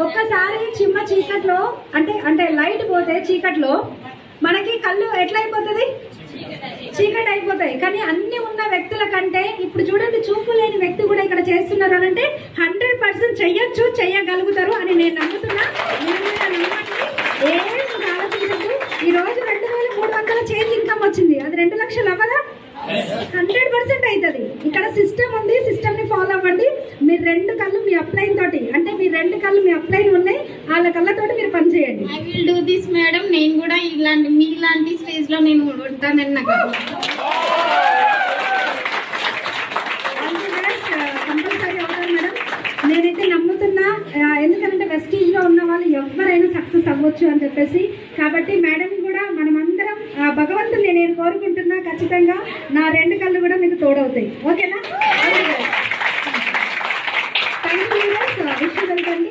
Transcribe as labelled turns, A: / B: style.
A: ఒక్కసారి చిమ్మ చీకట్లో అంటే అంటే లైట్ పోతే చీకట్లో మనకి కళ్ళు ఎట్లా అయిపోతుంది చీకటి అయిపోతాయి. కానీ అన్ని ఉన్న వ్యక్తుల కంటే ఇప్పుడు చూడండి చూపు లేని వ్యక్తి కూడా ఇక్కడ చేస్తున్నారు అని అంటే హండ్రెడ్ పర్సెంట్ చెయ్యొచ్చు చెయ్యగలుగుతారు అని నేను నమ్ముతున్నా. ఆలోచించద్దు ఈ రోజు రెండు వేల మూడు వందల చేంజ్ ఇన్కమ్ వచ్చింది. అది రెండు లక్షలు అవ్వదా? హండ్రెడ్ పర్సెంట్ అవుతుంది ఇక్కడ సిస్టమ్ ఉంది సిస్టమ్ని ఫాలో అవ్వండి మీరు రెండు కళ్ళు మీ అప్లైన్ తోటి అంటే మీ రెండు కళ్ళు మీ అప్లైన్ ఉన్నాయి వాళ్ళ కళ్ళతోటి మీరు పని చేయండి.
B: I will do this madam నేను కూడా ఇలాంటి మీలాంటి స్టేజ్లో నేను ఉంటానని నాకు
A: మేడం నేనైతే నమ్ముతున్నా ఎందుకంటే వెస్టీజ్లో ఉన్న వాళ్ళు ఎవరైనా సక్సెస్ అవ్వచ్చు అని చెప్పేసి. కాబట్టి మేడం కూడా మనమందరం భగవంతుని నేను కోరుకుంటున్నా ఖచ్చితంగా నా రెండు కళ్ళు కూడా మీకు తోడవుతాయి. ఓకేనా Sudah.